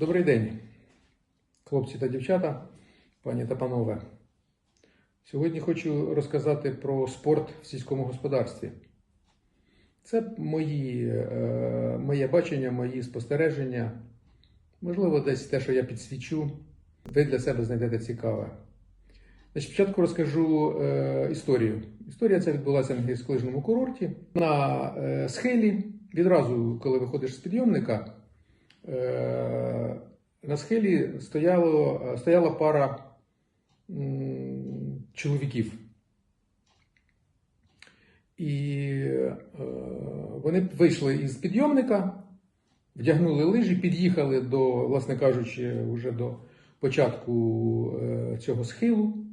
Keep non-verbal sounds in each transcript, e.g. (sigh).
Добрий день, хлопці та дівчата, пані та панове. Сьогодні хочу розказати про спорт в сільському господарстві. Це мої, е, моє бачення, мої спостереження. Можливо, десь те, що я підсвічу, ви для себе знайдете цікаве. Значить, спочатку розкажу е, історію. Історія ця відбулася на гірськолижному курорті. На е, схилі, відразу, коли виходиш з підйомника, на схилі стояло, е, стояла пара чоловіків. І е, вони вийшли із підйомника, вдягнули лижі, під'їхали до, власне кажучи, вже до початку е, цього схилу,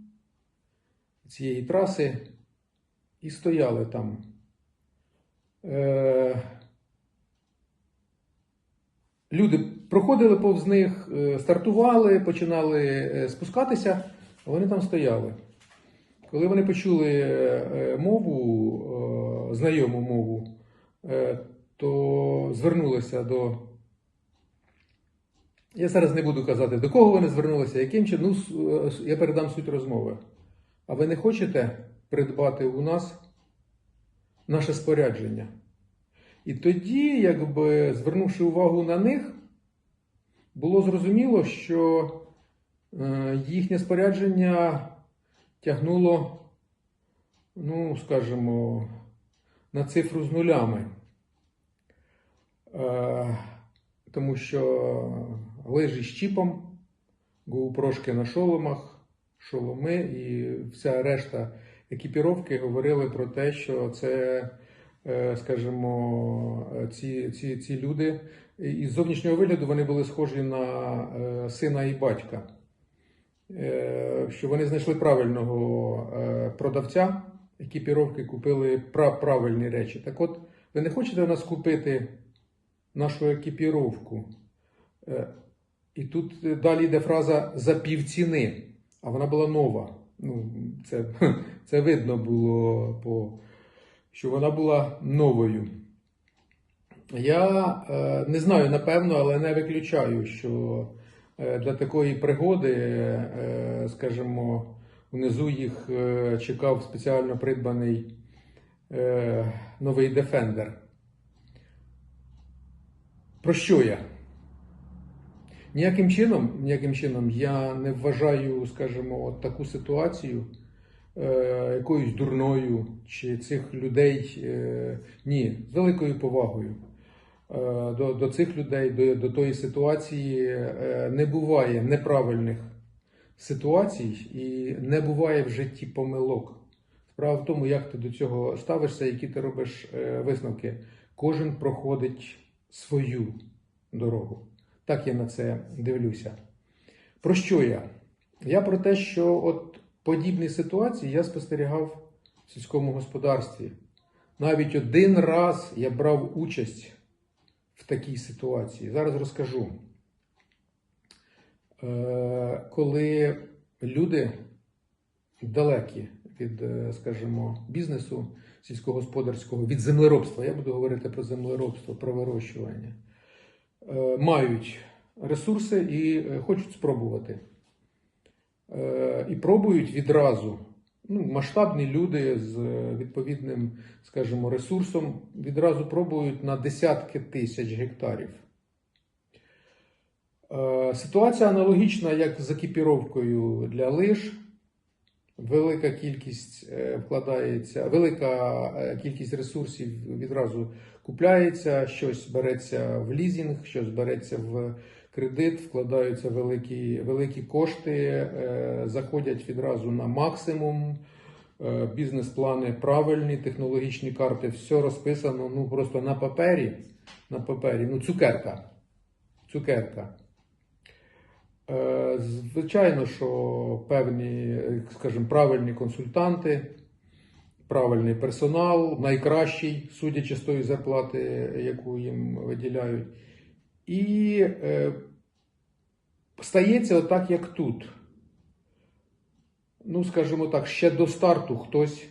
цієї траси, і стояли там. Люди проходили повз них, е, стартували, починали е, спускатися, вони там стояли. Коли вони почули е, мову, знайому мову, то звернулися до. Я зараз не буду казати, до кого вони звернулися, яким чином. Ну, я передам суть розмови. А ви не хочете придбати у нас наше спорядження? І тоді, якби звернувши увагу на них, було зрозуміло, що е, їхнє спорядження тягнуло, ну, скажімо, на цифру з нулями. Е, тому що лижі з чіпом, гоупрошки на шоломах, шоломи і вся решта екіпіровки говорили про те, що це, скажімо, е, ці, ці, ці люди із зовнішнього вигляду вони були схожі на е, сина і батька. Е, Що вони знайшли правильного продавця екіпіровки, купили правильні речі. Так от, ви не хочете у нас купити нашу екіпіровку? І тут далі йде фраза за півціни, а вона була нова. Ну, це, (laughs) це видно було, по, що вона була новою. Я е, не знаю, напевно, але не виключаю, що е, для такої пригоди, е, скажімо, внизу їх е, чекав спеціально придбаний е, новий Defender. Про що я? Ніяким чином, ніяким чином я не вважаю, скажімо, от таку ситуацію якоюсь дурною чи цих людей. Е, ні, з великою повагою е, до, до цих людей, до, до тої ситуації е, не буває неправильних ситуацій і не буває в житті помилок. Справа в тому, як ти до цього ставишся, які ти робиш е, висновки. Кожен проходить свою дорогу. Так я на це дивлюся. Про що я? Я про те, що от подібні ситуації я спостерігав в сільському господарстві. Навіть один раз я брав участь в такій ситуації. Зараз розкажу. Е, Коли люди далекі від, е, скажімо, бізнесу сільськогосподарського, від землеробства, я буду говорити про землеробство, про вирощування, е, мають ресурси і хочуть спробувати. Е, І пробують відразу. Ну, масштабні люди з е, відповідним, скажімо, ресурсом відразу пробують на десятки тисяч гектарів. Е, Ситуація аналогічна, як з екіпіровкою для лиж. Велика кількість вкладається, велика кількість ресурсів відразу купляється, щось береться в лізінг, щось береться в кредит, вкладаються великі, великі кошти, е, заходять відразу на максимум. Е, Бізнес-плани правильні, технологічні карти, все розписано ну просто на папері. На папері, ну цукерка. Цукерка. Е, Звичайно, що певні, скажімо, правильні консультанти, правильний персонал, найкращий, судячи з тої зарплати, яку їм виділяють. І стається отак, як тут. Ну, скажімо так, ще до старту хтось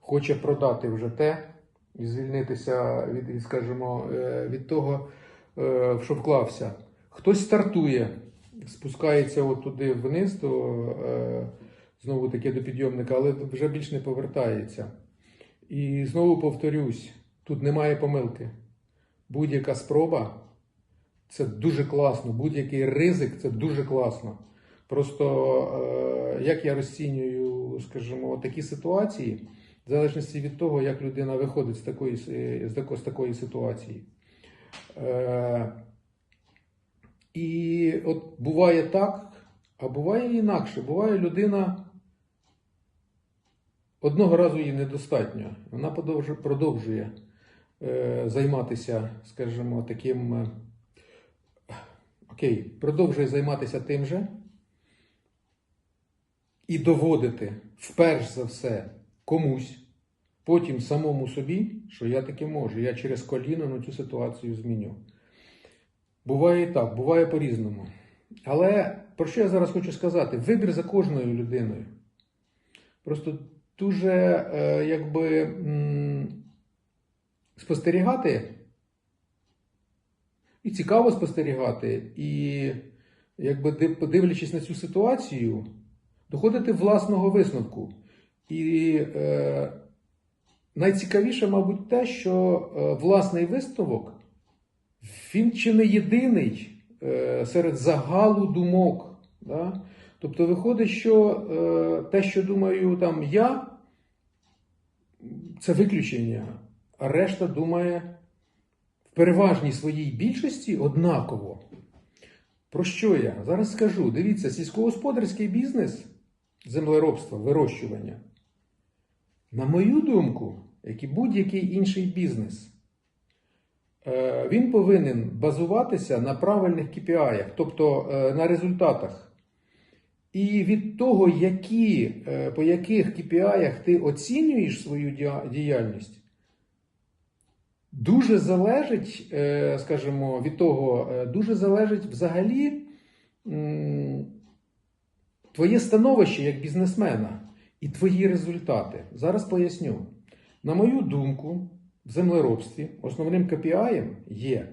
хоче продати вже те і звільнитися від, скажімо, е, від того, е, в що вклався. Хтось стартує, спускається от туди вниз, до, е, знову таки до підйомника, але вже більш не повертається. І знову повторюсь: тут немає помилки. Будь-яка спроба це дуже класно, будь-який ризик це дуже класно. Просто е, як я розцінюю, скажімо, такі ситуації, в залежності від того, як людина виходить з такої, тако- з такої ситуації. Е, і от буває так, а буває інакше. Буває людина. Одного разу їй недостатньо. Вона продовжує е, займатися, скажімо, таким. Окей, продовжує займатися тим же і доводити вперш за все комусь, потім самому собі, що я таки можу, я через коліно на цю ситуацію зміню. Буває і так, буває по-різному. Але про що я зараз хочу сказати? Вибір за кожною людиною. Просто дуже е, якби спостерігати. І цікаво спостерігати, і якби подивлячись на цю ситуацію, доходити власного висновку. І е, найцікавіше, мабуть, те, що е, власний висновок він чи не єдиний е, серед загалу думок. Да? Тобто виходить, що е, те, що думаю там я, це виключення, а решта думає переважній своїй більшості однаково. Про що я? Зараз скажу. Дивіться, сільськогосподарський бізнес, землеробство, вирощування. На мою думку, як і будь-який інший бізнес, е, він повинен базуватися на правильних KPI, тобто е, на результатах. І від того, які, е, по яких KPI ти оцінюєш свою діяльність, дуже залежить, е, скажімо, від того, е, дуже залежить взагалі твоє становище як бізнесмена і твої результати. Зараз поясню. На мою думку, в землеробстві основним KPI є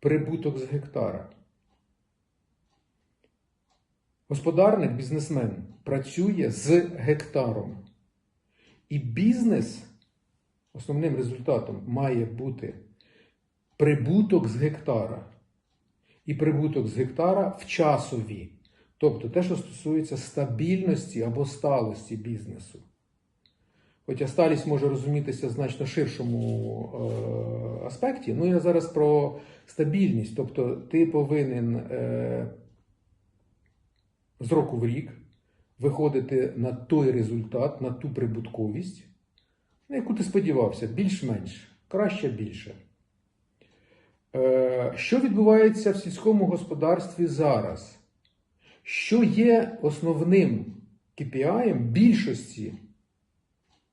прибуток з гектара. Господарник, бізнесмен працює з гектаром. І бізнес основним результатом має бути прибуток з гектара. І прибуток з гектара в часові. Тобто те, що стосується стабільності або сталості бізнесу. Хоча сталість може розумітися в значно ширшому е, аспекті. Ну, я зараз про стабільність. Тобто, ти повинен е, з року в рік виходити на той результат, на ту прибутковість, на яку ти сподівався, більш-менш, краще більше. Е, Що відбувається в сільському господарстві зараз? Що є основним KPI більшості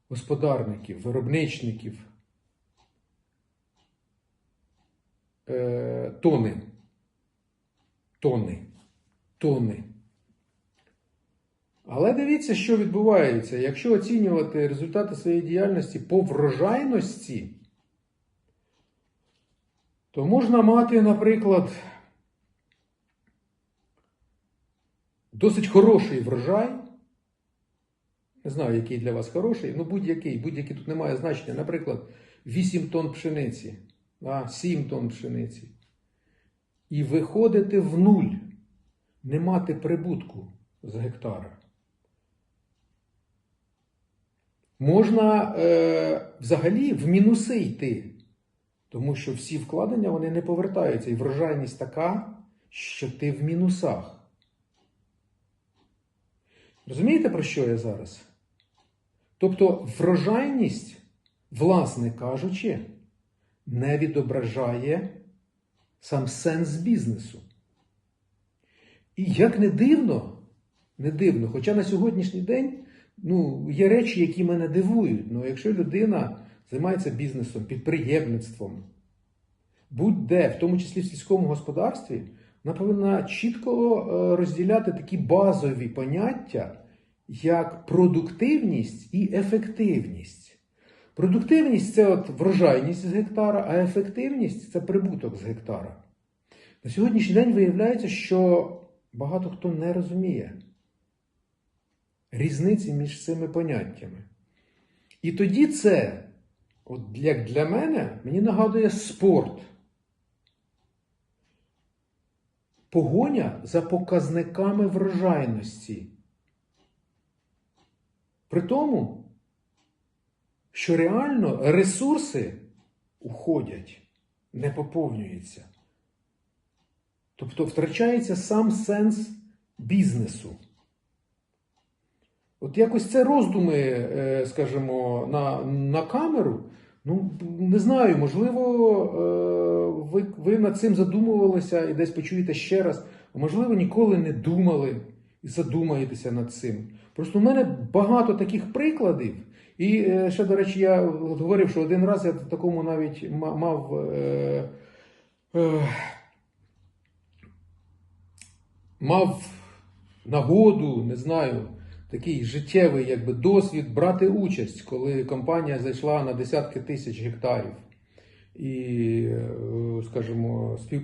господарників, виробничників? Е, Тони. Тони. Тони. Але дивіться, що відбувається. Якщо оцінювати результати своєї діяльності по врожайності, то можна мати, наприклад, досить хороший врожай. Не знаю, який для вас хороший, ну будь-який, будь-який тут немає значення. Наприклад, 8 тонн пшениці, 7 тонн пшениці. І виходити в нуль, не мати прибутку з гектара. Можна е, взагалі в мінуси йти, тому що всі вкладення вони не повертаються, і врожайність така, що ти в мінусах. Розумієте, про що я зараз? Тобто, врожайність, власне кажучи, не відображає сам сенс бізнесу. І як не дивно, не дивно, хоча на сьогоднішній день ну, є речі, які мене дивують. Ну, якщо людина займається бізнесом, підприємництвом, будь-де, в тому числі в сільському господарстві, вона повинна чітко е, розділяти такі базові поняття, як продуктивність і ефективність. Продуктивність це от врожайність з гектара, а ефективність це прибуток з гектара. На сьогоднішній день виявляється, що багато хто не розуміє різниці між цими поняттями. І тоді це, от як для мене, мені нагадує спорт. Погоня за показниками врожайності. При тому, що реально ресурси уходять, не поповнюються. Тобто втрачається сам сенс бізнесу. От якось це роздуми, е, скажімо, на, на камеру. Ну, не знаю, можливо, е, ви, ви над цим задумувалися і десь почуєте ще раз, а можливо, ніколи не думали і задумаєтеся над цим. Просто в мене багато таких прикладів. І е, ще, до речі, я говорив, що один раз я в такому навіть мав. Е, е, мав нагоду, не знаю, такий життєвий якби, досвід брати участь, коли компанія зайшла на десятки тисяч гектарів. І, е, скажімо, спів...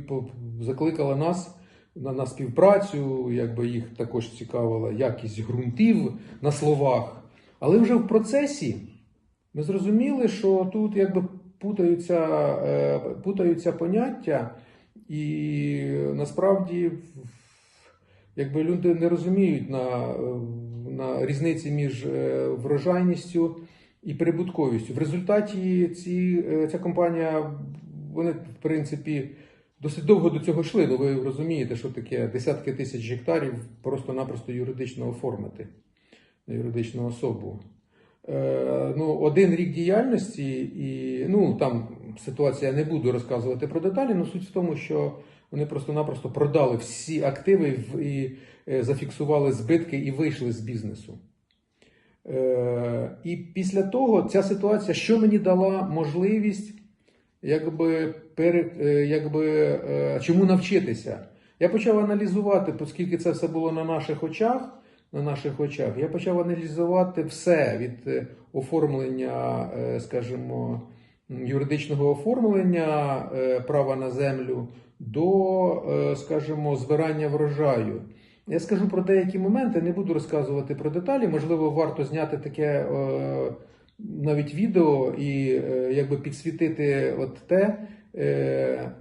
закликала нас на, на співпрацю, якби їх також цікавила якість ґрунтів на словах. Але вже в процесі ми зрозуміли, що тут якби путаються, е, путаються поняття, і насправді якби люди не розуміють е, на різниці між е, врожайністю і прибутковістю. В результаті ці, е, ця компанія, вони, в принципі, досить довго до цього йшли. Ну, ви розумієте, що таке десятки тисяч гектарів просто-напросто юридично оформити на юридичну особу. Е, ну, один рік діяльності, і ну там ситуація я не буду розказувати про деталі, але суть в тому, що вони просто-напросто продали всі активи в- і зафіксували збитки і вийшли з бізнесу. Е, і після того ця ситуація, що мені дала можливість, якби, е, якби е, чому навчитися. Я почав аналізувати, оскільки це все було на наших очах. На наших очах я почав аналізувати все від е, оформлення, е, скажімо, юридичного оформлення е, права на землю до, е, скажімо, збирання врожаю. Я скажу про деякі моменти, не буду розказувати про деталі. Можливо, варто зняти таке е, навіть відео і е, якби підсвітити от те, е,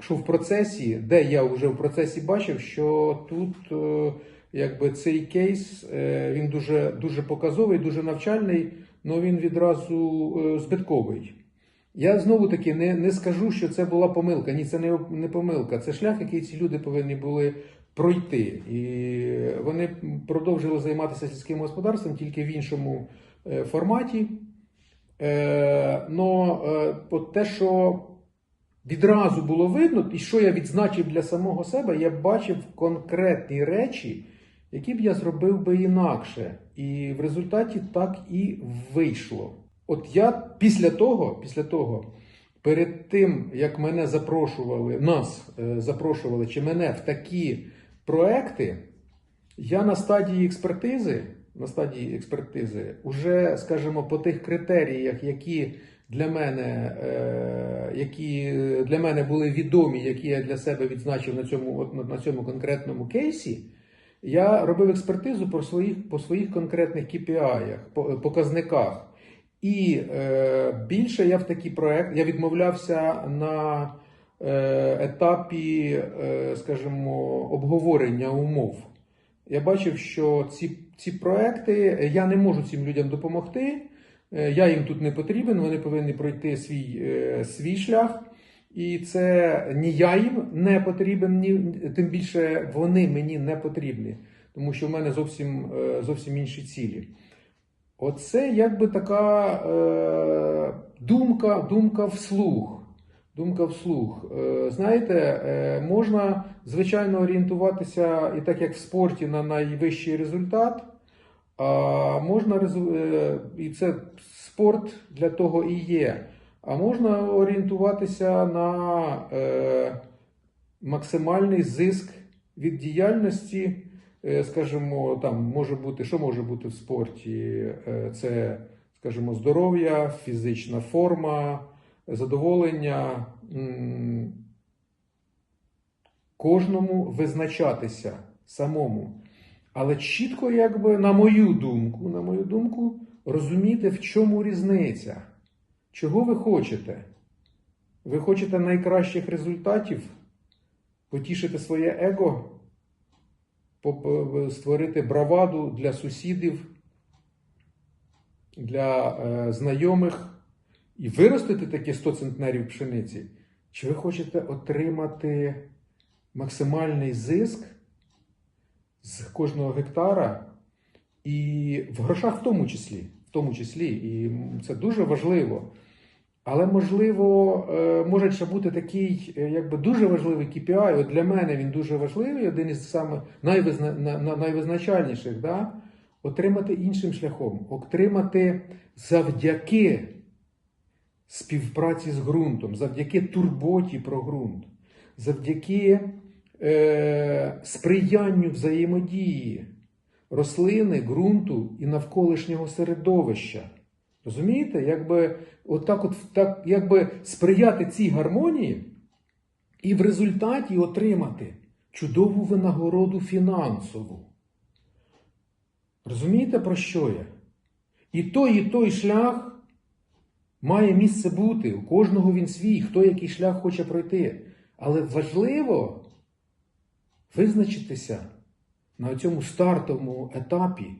що в процесі, де я вже в процесі бачив, що тут якби цей кейс він дуже, дуже показовий, дуже навчальний, але він відразу збитковий. Я знову таки не, не скажу, що це була помилка. Ні, це не, не помилка. Це шлях, який ці люди повинні були пройти. І вони продовжили займатися сільським господарством тільки в іншому е, форматі. Е, но е, от те, що відразу було видно, і що я відзначив для самого себе, я бачив конкретні речі, які б я зробив би інакше. І в результаті так і вийшло. От я після того, після того, перед тим, як мене запрошували, нас е, запрошували, чи мене в такі проекти, я на стадії експертизи, на стадії експертизи, уже, скажімо, по тих критеріях, які для мене, е, які для мене були відомі, які я для себе відзначив на цьому, на- цьому конкретному кейсі, я робив експертизу по своїх, по своїх конкретних KPI, по- показниках. І е, більше я в такий проект я відмовлявся на е, етапі, е, скажімо, обговорення умов. Я бачив, що ці, ці проекти я не можу цим людям допомогти. Е, Я їм тут не потрібен, вони повинні пройти свій, е, свій шлях. І це ні я їм не потрібен, ні, тим більше вони мені не потрібні, тому що в мене зовсім, е, зовсім інші цілі. Оце якби така е, думка, думка вслух. Думка вслух. Е, знаєте, е, можна звичайно орієнтуватися і так як в спорті на найвищий результат. А можна е, і це спорт для того і є. А можна орієнтуватися на е, максимальний зиск від діяльності. Е, Скажімо, там може бути, що може бути в спорті? Е, Це, скажімо, здоров'я, фізична форма, задоволення. кожному визначатися самому. Але чітко, якби, на мою думку, на мою думку, розуміти, в чому різниця. Чого ви хочете? Ви хочете найкращих результатів? Потішити своє его? Поп- Створити браваду для сусідів, для е, знайомих і виростити такі 100 центнерів пшениці? Чи ви хочете отримати максимальний зиск з кожного гектара і в грошах в тому числі, в тому числі, і це дуже важливо. Але можливо, е, може ще бути такий, е, якби дуже важливий KPI, От для мене він дуже важливий, один із саме найвизна, на- на- найвизначальніших, да? отримати іншим шляхом, отримати завдяки співпраці з ґрунтом, завдяки турботі про ґрунт, завдяки е, сприянню взаємодії рослини, ґрунту і навколишнього середовища. Розумієте? Якби, отак от, так, якби сприяти цій гармонії і в результаті отримати чудову винагороду фінансову. Розумієте, про що я? І той, і той шлях має місце бути. У кожного він свій, хто який шлях хоче пройти. Але важливо визначитися на цьому стартовому етапі,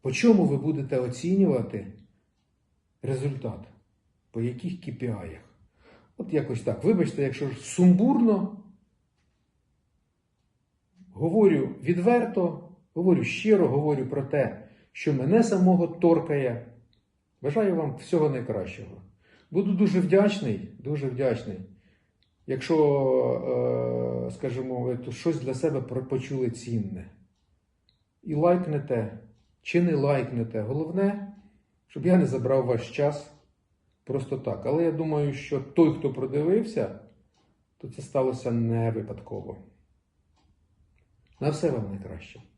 по чому ви будете оцінювати результат, по яких KPI. От якось так. Вибачте, якщо ж сумбурно, говорю відверто, говорю щиро, говорю про те, що мене самого торкає. Бажаю вам всього найкращого. Буду дуже вдячний, дуже вдячний. Якщо, е, скажімо, щось для себе почули цінне. І лайкнете, чи не лайкнете. Головне, щоб я не забрав ваш час просто так. Але я думаю, що той, хто продивився, то це сталося не випадково. На все вам найкраще.